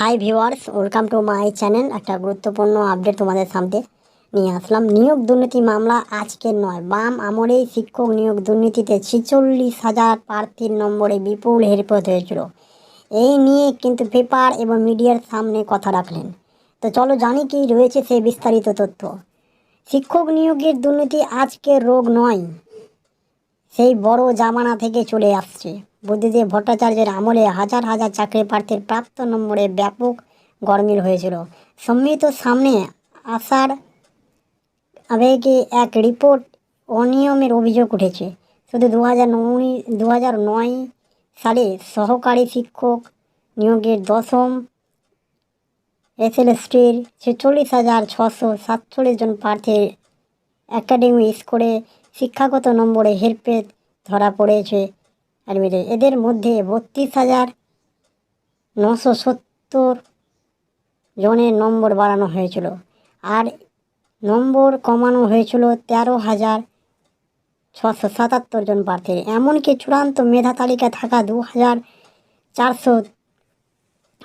Hi viewers welcome to my channel একটা গুরুত্বপূর্ণ update তোমাদের সামনে নিয়ে আসলাম। নিয়োগ দুর্নীতি মামলা আজকের নয়। বাম আমলেই শিক্ষক নিয়োগ দুর্নীতিতে ছিচল্লিশ হাজার প্রার্থীর নম্বরে বিপুল হেরপথ হয়েছিল। এই নিয়ে কিন্তু পেপার এবং মিডিয়ার সামনে কথা রাখলেন। তো চলো জানি কি রয়েছে সেই বিস্তারিত তথ্য। শিক্ষক নিয়োগের দুর্নীতি আজকের রোগ নয়। সেই বড় জামানা থেকে চলে আসছে। বুদ্ধিদেব ভট্টাচার্যের আমলে হাজার হাজার চাকরি প্রার্থীর প্রাপ্ত নম্বরে ব্যাপক গরমিল হয়েছিল। সম্মিলিত সামনে আসার আবেগে এক রিপোর্ট অনিয়মের অভিযোগ উঠেছে। শুধু দু হাজার দু হাজার নয় সালে সহকারী শিক্ষক নিয়োগের দশম এসএলএসটির ছেচল্লিশ হাজার ছশো সাতচল্লিশ জন প্রার্থীর একাডেমি স্কোরে শিক্ষাগত নম্বরে হেরফের ধরা পড়েছে অ্যাডমিটে এদের মধ্যে বত্রিশ হাজার নশো সত্তর জনের নম্বর বাড়ানো হয়েছিল। আর নম্বর কমানো হয়েছিল তেরো হাজার ছশো সাতাত্তর জন প্রার্থীর। এমনকি চূড়ান্ত মেধা তালিকায় থাকা দু হাজার চারশো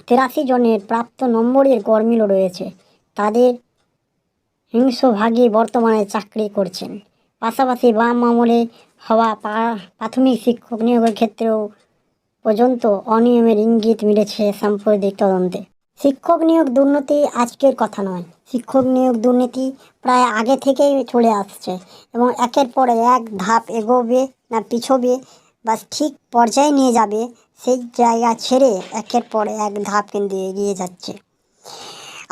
তেরাশি জনের প্রাপ্ত নম্বরের গরমিলও রয়েছে। তাদের হিংস্রভাগী বর্তমানে চাকরি করছেন। পাশাপাশি বাম আমলে হওয়া প্রাথমিক শিক্ষক নিয়োগের ক্ষেত্রেও পর্যন্ত অনিয়মের ইঙ্গিত মিলেছে সাম্প্রতিক তদন্তে। শিক্ষক নিয়োগ দুর্নীতি আজকের কথা নয়। শিক্ষক নিয়োগ দুর্নীতি প্রায় আগে থেকেই চলে আসছে এবং একের পর এক ধাপ এগোবে না পিছবে বা ঠিক পর্যায়ে নিয়ে যাবে, সেই জায়গা ছেড়ে একের পর এক ধাপ কিন্তু এগিয়ে যাচ্ছে।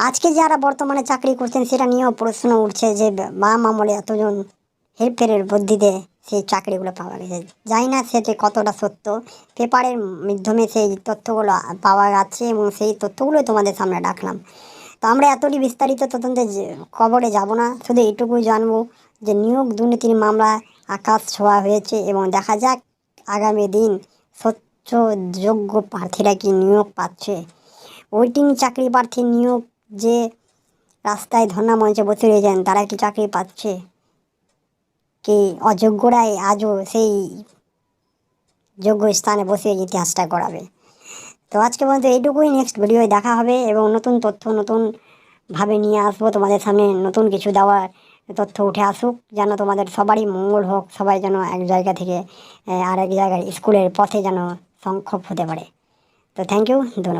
আজকে যারা বর্তমানে চাকরি করছেন, সেটা নিয়েও প্রশ্ন উঠছে যে বাম আমলে এতজন হেরফেরের বুদ্ধিতে সেই চাকরিগুলো পাওয়া গেছে। জানি না সেটি কতটা সত্য। পেপারের মাধ্যমে সেই তথ্যগুলো পাওয়া যাচ্ছে এবং সেই তথ্যগুলোই তোমাদের সামনে রাখলাম। তো আমরা এতটি বিস্তারিত তদন্তে খবরে যাব না, শুধু এইটুকুই জানব যে নিয়োগ দুর্নীতির মামলা আকাশ ছোঁয়া হয়েছে এবং দেখা যাক আগামী দিন স্বচ্ছ যোগ্য প্রার্থীরা কি নিয়োগ পাচ্ছে। ওয়েটিং চাকরি প্রার্থী নিয়োগ যে রাস্তায় ধর্ণা মঞ্চে বসে রয়েছেন, তারা কি চাকরি পাচ্ছে? কি অযোগ্যরাই আজও সেই যোগ্য স্থানে বসে ইতিহাসটা করাবে তো আজকে পর্যন্ত এইটুকুই নেক্সট ভিডিওয় দেখা হবে এবং নতুন তথ্য নতুনভাবে নিয়ে আসব তোমাদের সামনে, নতুন কিছু দেওয়ার তথ্য উঠে আসুক, যেন তোমাদের সবারই মঙ্গল হোক, সবাই যেন এক জায়গা থেকে আরেক জায়গায় স্কুলের পথে যেন সংক্ষেপ হতে পারে। তো থ্যাংক ইউ ধন্যবাদ।